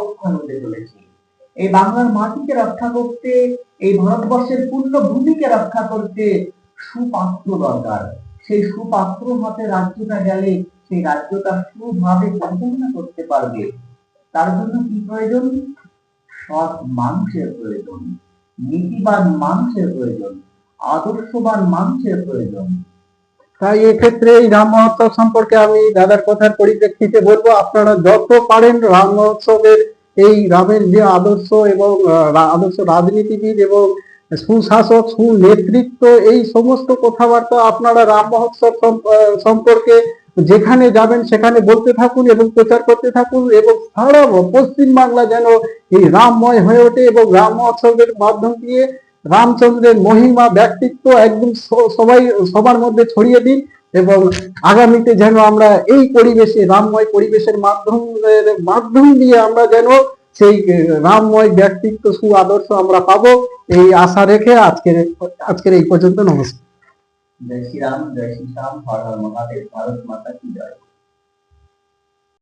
অবস্থান হতে চলেছে এই বাংলার মাটিকে রক্ষা করতে, এই ভারতবর্ষের পূর্ণ ভূমিকে রক্ষা করতে সুপাত্র দরকার। সেই সুপাত্র হাতে রাজ্যটা গেলে সেই রাজ্যটা সুভাবে পরিচালনা করতে পারবে। তার জন্য কি প্রয়োজন? সৎ মানুষের প্রয়োজন, নীতিবান মানুষের প্রয়োজন, আদর্শবান মানুষের প্রয়োজন। তাই এক্ষেত্রে এই রাম মহোৎসব সম্পর্কে আমি দাদার কথার পরিপ্রেক্ষিতে বলব, আপনারা যত পারেন রাম মহোৎসবের এই রামের যে আদর্শ এবং আদর্শ রাজনীতিবিদ এবং সুশাসক, সুনেতৃত্ব, এই সমস্ত কথাবার্তা আপনারা রাম মহোৎসব সম- সম্পর্কে যেখানে যাবেন সেখানে বলতে থাকুন এবং প্রচার করতে থাকুন এবং সারা পশ্চিম বাংলা যেন এই রামময় হয়ে ওঠে এবং রাম মহোৎসবের মাধ্যম দিয়ে রামচন্দ্রের মহিমা, ব্যক্তিত্ব একদম সবাই, সবার মধ্যে ছড়িয়ে দিন এবং আগামীতে যেন আমরা এই পরিবেশে, রামময় পরিবেশের মাধ্যমের মাধ্যম দিয়ে আমরা যেন সেই রামময় ব্যক্তিত্ব সু আদর্শ আমরা পাবো, এই আশা রেখে আজকের আজকের এই পর্যন্ত নমস্কার। জয় শ্রীরাম জয় শ্রীরাম হর হর মহাদেব, ভারত মাতা কি জয়।